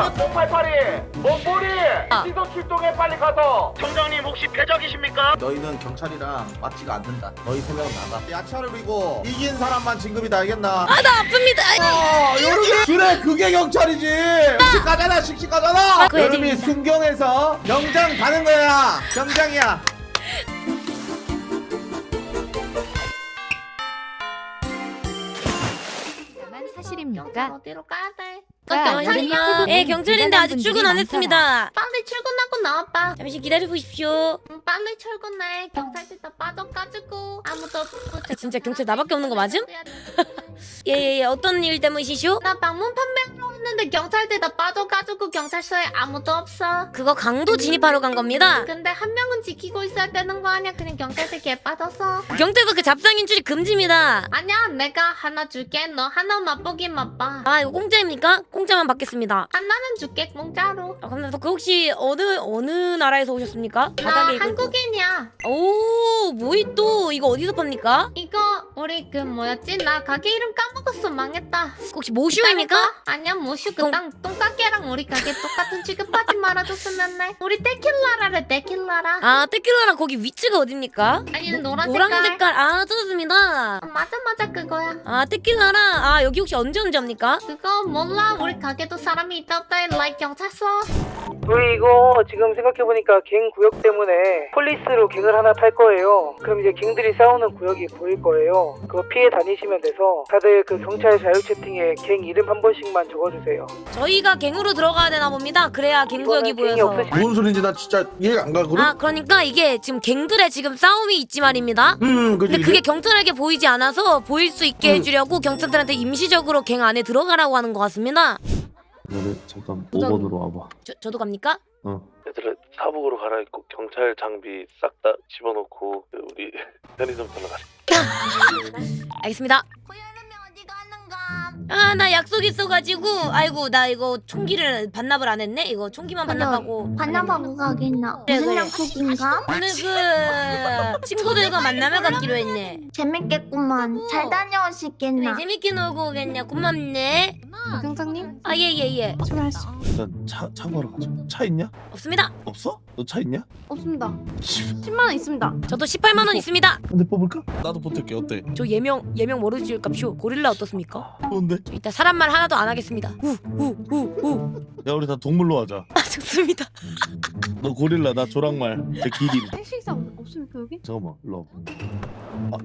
경찰입니다. 088이 몸보리 아. 시선 출동해 빨리 가서. 청장님 혹시 패적이십니까? 너희는 경찰이랑 맞지가 않는다. 너희 세 명은 나가. 야차를 부리고 이긴 사람만 진급이다 알겠나? 아 나 아픕니다. 어, 여름이 그래 그게 경찰이지. 씩씩하잖아 씩씩하잖아. 그거 여름이. 순경에서 경장 가는 거야. 경장이야. 다만 사실입니까? 어디로 가야 돼? 아, 경찰이야? 예 경찰인데 아직 출근 안 했습니다. 빨리 출근하고 나와봐. 잠시 기다려 보십시오. 응, 빨리 출근해. 경찰들 다 빠져가지고 아무도 없고. 진짜 경찰 나밖에 없는 거 맞음? 예예예 어떤 일 때문이시쇼? 나 방문 판매하러 했는데 경찰들 다 빠져가지고 경찰서에 아무도 없어. 그거 강도 진입하러 간 겁니다. 근데 한 명은 지키고 있어야 되는 거 아니야? 그냥 경찰들 개 빠져서. 경찰서 그 잡상인 출입 금지입니다. 아니야, 내가 하나 줄게. 너 하나 맛보기 맛봐. 아 이거 공짜입니까? 공짜만 받겠습니다. 하나는 줄게 공짜로. 아 근데 그 혹시 어느 어느 나라에서 오셨습니까? 나 바닥에 이거- 한국인이야. 오 모히또 이거 어디서 팝니까? 이거 우리 그 뭐였지? 나 가게 이름 까먹었어. 망했다. 혹시 모슈입니까? 아니야 모슈 동- 그땅 똥가게랑 우리 가게 똑같은 취급하지 말아줬으면 해 우리 테킬라라래 테킬라라 아 테킬라랑 거기 위치가 어딥니까? 아니 노란 색깔 색깔 아 찾았습니다. 어, 맞아 맞아 그거야 아 테킬라랑 아 여기 혹시 언제 언제 합니까? 그거 몰라 우리 가게도 사람이 있다 없다 해 라이크 경찰서 저희 이거 지금 생각해보니까 갱 구역 때문에 폴리스로 갱을 하나 탈 거예요. 그럼 이제 갱들이 싸우는 구역이 보일 거예요. 그거 피해 다니시면 돼서 다들 그 경찰 자유 채팅에 갱 이름 한 번씩만 적어주세요. 저희가 갱으로 들어가야 되나 봅니다. 그래야 갱 구역이 이거는 갱이 보여서. 없으시- 뭔 소린지 나 진짜 이해가 안 가거든. 아 그러니까 이게 지금 갱들의 지금 싸움이 있지 말입니다. 음, 그지. 근데 그게 경찰에게 보이지 않아서 보일 수 있게 음. 해주려고 경찰들한테 임시적으로 갱 안에 들어가라고 하는 것 같습니다. 너네 잠깐 5번으로 와봐. 저, 저도 갑니까? 어. 얘들아 사복으로 갈아입고 경찰 장비 싹 다 집어넣고 그 우리 편의점 들러 가자. 알겠습니다. 아 나 약속 있어가지고 아이고 나 이거 총기를 반납을 안 했네. 이거 총기만 반납하고. 반납하고 가겠나 그래, 무슨 그래. 약속인가? 오늘 그 친구들과 만남을 갖기로 했네. 재밌겠구만 잘 그래, 다녀오시겠나 재밌게 놀고 오겠네. 고맙네. 경장님 아 예 예 예. 일단 차 차구하러 가자. 차 있냐? 없습니다. 없어? 너 차 있냐? 없습니다. 10만 원 있습니다. 저도 18만 원 있습니다. 근데 뽑을까? 나도 보탤게 어때? 저 예명 예명 모르실 값쇼 고릴라 어떻습니까? 좋은데? 저 이따 사람 말 하나도 안 하겠습니다. 우우우우 야 우리 다 동물로 하자. 아 좋습니다. 너 고릴라 나 조랑말 제 기린. 택시기사 없습니까 여기? 잠깐만 일로 와봐. 아.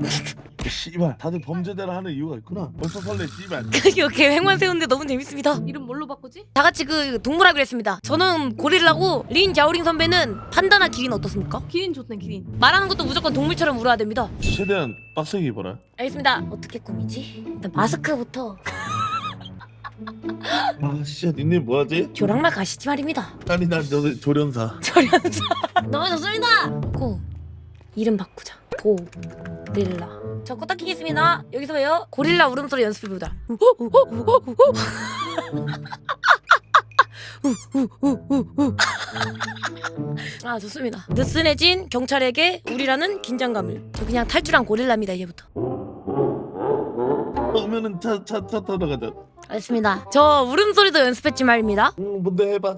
씨발 다들 범죄대로 하는 이유가 있구나. 벌써 설레 씨발. 이거 계획만 세우는데 너무 재밌습니다. 이름 뭘로 바꾸지? 다 같이 그 동물하기로 했습니다. 저는 고릴라고 린 자오링 선배는 판다나 기린 어떻습니까? 기린 좋네 기린. 말하는 것도 무조건 동물처럼 울어야 됩니다. 최대한 빡세게 입어라. 알겠습니다. 어떻게 꾸미지? 일단 마스크부터 아 진짜 니네 뭐하지? 조랑말 가시지 말입니다. 아니 난 너네 조련사. 너무 좋습니다. 고 이름 바꾸자. 고릴라. 저 껐다 키겠습니다. 여기서 왜요? 고릴라 울음소리 연습해보자. 아 좋습니다. 느슨해진 경찰에게 우리라는 긴장감을. 저 그냥 탈출한 고릴라입니다 이제부터. 오면은 차차 차 타러 가자. 알겠습니다. 저 울음소리도 연습했지 말입니다. 응 뭔데 해봐.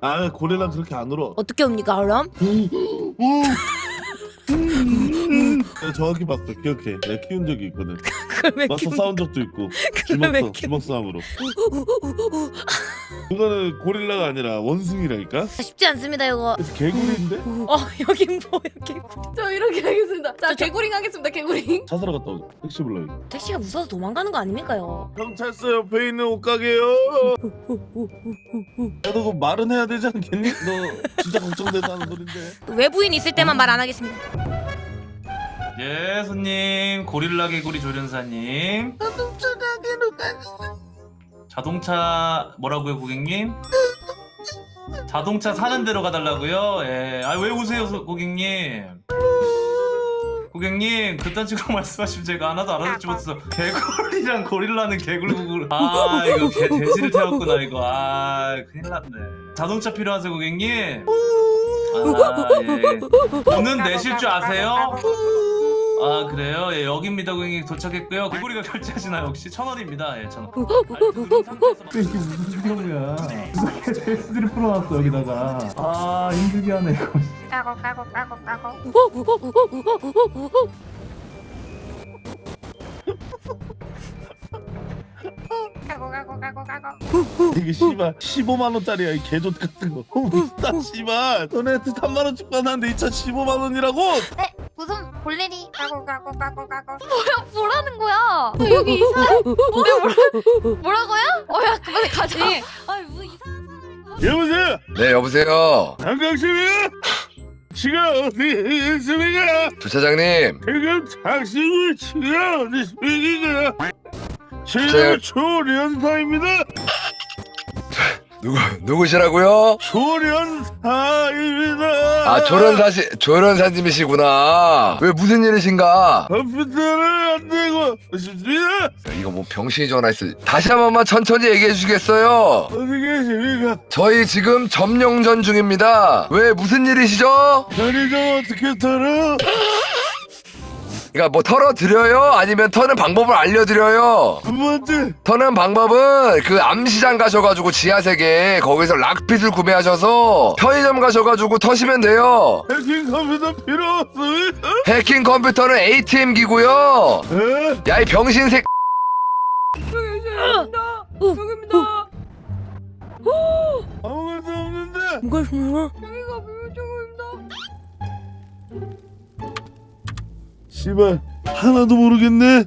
아 고릴라 그렇게 안 울어. 어떻게 옵니까 그럼? 내가 정확히 봤어 기억해 내가 키운 적이 있거든 그걸 왜 맞서 키운- 싸운 적도 있고 그걸 왜 주먹 키운- 주먹 싸움으로 그거는 고릴라가 아니라 원숭이라니까 쉽지 않습니다 이거. 그래서 개구리인데 어 여긴 뭐야 개구리. 저 이렇게 하겠습니다. 자 개구링 하겠습니다 개구링. 찾으러 갔다 오자 택시 불러요 택시가 무서워서 도망가는 거 아닙니까요? 경찰서 옆에 있는 옷가게요 야너 그 말은 해야 되지 않겠니? 너 진짜 걱정돼서 하는 소린데 외부인 있을 때만 말 안 하겠습니다. 예, 손님. 고릴라 개구리 조련사님. 자동차 뭐라고요, 고객님? 자동차 사는 데로 가달라고요? 예. 아, 왜 오세요, 소- 고객님? 고객님, 그딴 식으로 말씀하시면 제가 하나도 알아듣지 못해서 개구리랑 고릴라는 개굴구글 아 이거 개 돼지를 태웠구나 이거 아 큰일 났네 자동차 필요하세요 고객님? 아 예. 돈은 내실 줄 아세요? 아 그래요? 예 여기입니다 고객님 도착했고요 개구리가 결제하시나요 혹시 천 원입니다 예 천 원. 이게 무슨 소리야? 스트레스 풀어놨어 여기다가 아 힘들게 하네 이거. 까고 까고 까고 까고. 까고 까고 까고 까고. 이게 씨발 15만 원짜리야 이 개조 같은 거. 어, 비싸 씨발. 너네한테 3만 원 주고 하는데 2차 15만 원이라고? 무슨 볼일이 까고 까고 까고 까고. 뭐야 뭐라는 거야? 여기 이사? 뭐야 뭐라 뭐라고요? 어야 그만해 가자. 아이 무슨 이상한 사람이고. 여보세요. 네 여보세요 한강씨이야 지금 어디 있습니까? 주차장님 지금 당신이 지금 어디 있습니까? 제- 지금 조련사입니다. 누구 누구시라고요? 조련사입니다. 아 조련사시 조련사님이시구나 왜 무슨 일이신가? 컴퓨터를 안 되고 있습니다. 이거 뭐 병신이 전화했어 다시 한 번만 천천히 얘기해 주시겠어요? 어디 계십니까? 저희 지금 점령전 중입니다 왜 무슨 일이시죠? 편의점 어떻게 털어? 그러니까 뭐 털어드려요? 아니면 터는 방법을 알려드려요? 두 번째 터는 방법은 그 암시장 가셔가지고 지하세계 거기서 락핏을 구매하셔서 편의점 가셔가지고 터시면 돼요 해킹 컴퓨터 필요 없습니다. 해킹 컴퓨터는 ATM 기고요 에? 야 이 병신 새 여기입니다. 아무것도 없는데. 뭐가 있어? 여기가 비밀정보입니다. 씨발 하나도 모르겠네.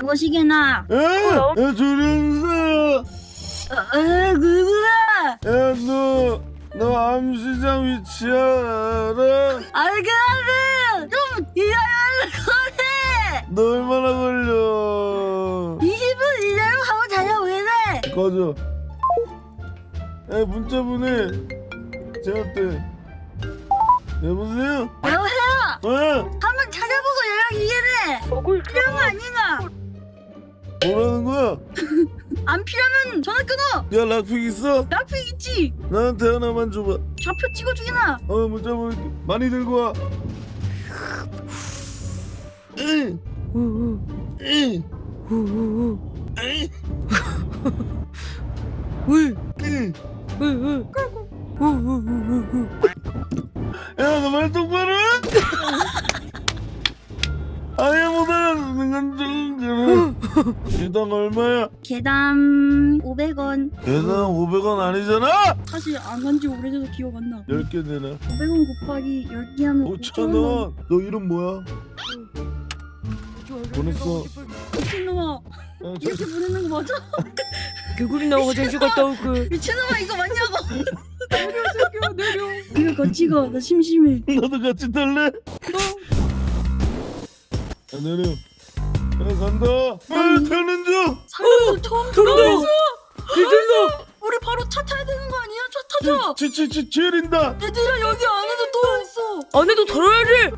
무엇이게나? 에? 야 조련사. 에 누구야? 야, 너, 너 암시장 위치 알아? 알겠는 좀 일하는 거네. 너 얼마나 걸려? 20분 이내로 하고 다녀 왜래? 꺼져. 야, 문자 보내. 제한테. 여보세요? 여보세요? 어? 한번 찾아보고 연락 이해해. 필요한 거 아닌가? 뭐라는 거야? 안 필요하면 전화 끊어. 야, 락픽 있어? 납품 있지. 나한테 하나만 줘봐. 좌표 찍어주기나. 어, 문자 보낼게. 많이 들고 와. 응. 응. 응. 야, 너말 똑바로 해? 좀 그래. 일당 얼마야? 계단 500원. 계산 500원 아니잖아? 사실 안 간 지 오래돼서 기억 안 나. 10개 내놔. 500원 곱하기 10개 하면 5,000원. 너 이름 뭐야? 보냈어. 미친놈아. 야, 저- 이렇게 보내는 거 맞아? 개구리 나 화장실 갔다 올게. 미친놈아 이거 맞냐고. 내려 내려. 이거 같이 가. 나 심심해. 너도 같이 탈래? 야, 내려. 야, 간다. 빨리 타는 중. 살면서 처음 들어. 우리 바로 차 타야 되는 거 아니야? 차 타자. 치, 지린다. 얘들아 여기 안에서 또 있어. 안에도 털어야지.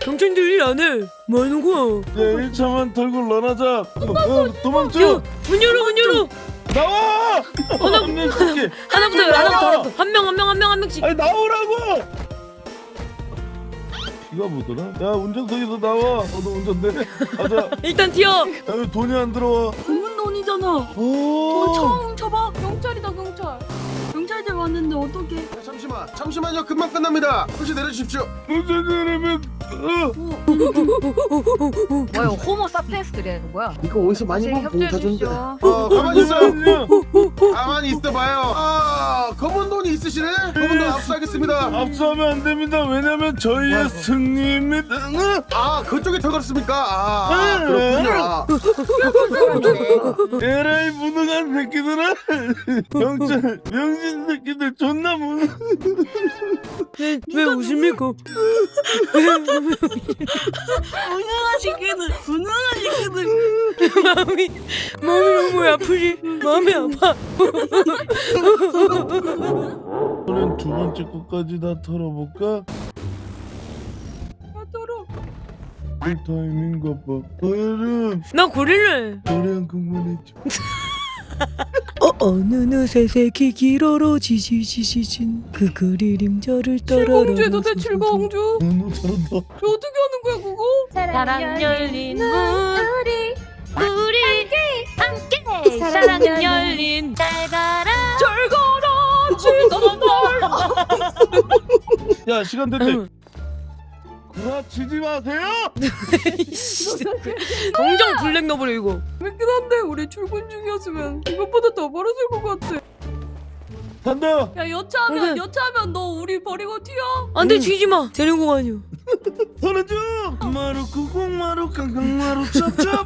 경찰들 일안 해. 뭐 하는 거야? 야, 1차만 털고 런하자. 어, 어, 도망쳐. 문 열어 문 열어. 나와! 하나-. 하나부터 열, 하나부터 하나부터. 한명한명 한 명 한 명씩. 아니, 나오라고! 이거 뭐더라? 야, 운전석에서 나와. 너도 운전대. 가자. 일단 튀어. 야, 왜 돈이 안 들어와? 검은 돈이잖아. 오. 돈 처음 훔쳐봐. 경찰이다 경찰. 경찰들 왔는데 어떡해? 잠시만, 잠시만요. 금방 끝납니다. 혹시 내려주십시오. 무슨 일이면 어. 뭐야 호모 사피엔스들이라는 거야? 이거 어디서 많이 지금 협조해 주십시오. 어, 가만히 있어요. 가만히 있어봐요. 아, 검은 돈이 있으시네? 검은 돈 압수하겠습니다. 압수하면 안 됩니다. 왜냐면 저희의 승리입니다. 응? 아, 그쪽에 털었습니까? 아, 아 그렇군요. 아. 에라이 무능한 새끼들아. 경찰 명신 새끼들 존나 무능. 왜, 왜 웃습니까? 새끼들. 분명한 새끼들. 마음이 마음이 너무 아프지. 마음이 아파. 그럼 두 번째 것까지 다 털어볼까? 아 떨어. 그 타이밍 봐. 어여름 나 고릴라. 노래 한 곡만 해줘. 어? 어느새 색이 길어지지지지진 그 그릴 임자를 따라 칠공주에도 돼 칠공주? 어, 너 잘한다 어떻게 하는 거야 그거? 사랑 열린 문. 우리 우리 함께. 사랑 열린 잘 가라. 잘 가라 지나가 야 시간 됐대 구라치지 마세요! 정정 블랙 너블 이거. 재밌긴 한데 우리 출근 중이었으면 이것보다 더 벌어질 것 같아. 간다 야 여차하면 그래. 여차하면 너 우리 버리고 튀어! 안돼 쥐지 마. 데리고 가뇨 서른 중 마루 쿵쿵 마루 깡깡 마루 짭짭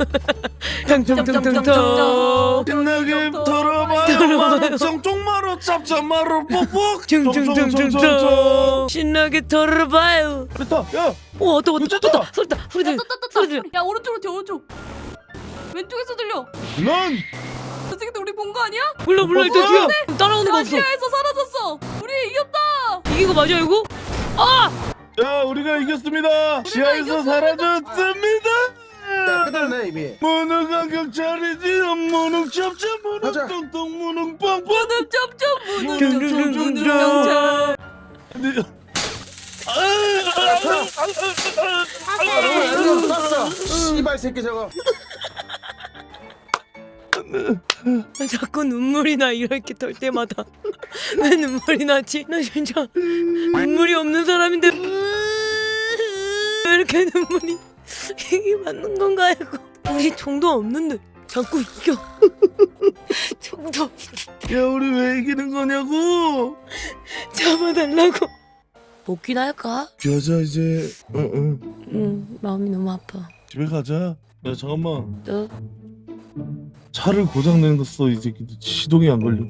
탕탕탕탕탕 신나게 털어봐요. 마루 쫑쫑 마루 짭짭 마루 뽁뽁. 퉁퉁퉁퉁퉁 신나게 털어봐요. 됐다. 야. 오 왔다 왔다 놓쳤다. 왔다 소리 다 소리 들 떴떴떴 소리 들려. 야 오른쪽으로 튀어 오른쪽. 왼쪽에서 들려. 넌. 저 새끼들 우리 본 거 아니야? 몰라 몰라 일단 뒤야? 따라오는 거 없어. 아시아에서 사라졌어. 우리 이겼다. 이긴 거 맞아 이거? 야 우리가 이겼습니다 시야에서 이겼습니다. 사라졌습니다 끝났네 이미 무능한 경찰이지 무능 짭짭 무능 가자. 똥똥 무능 빵빵 무릎 쩝쩝 퉁퉁퉁퉁. 쩝쩝 경찰 근데 땄어 씨발 새끼 저거 나 자꾸 눈물이 나 이렇게 털 때마다 왜 눈물이 나지? 나 진짜 눈물이 없는 사람인데 왜 이렇게 눈물이 이게 맞는 건가 이거. 우리 총도 없는데 자꾸 이겨. 없는데. 야 우리 왜 이기는 거냐고? 잡아달라고. 복귀나 할까? 여자 이제. 응응. 응 마음이 너무 아파. 집에 가자. 야 잠깐만. 너? 차를 고장 낸 거 써 이 새끼들. 시동이 안 걸려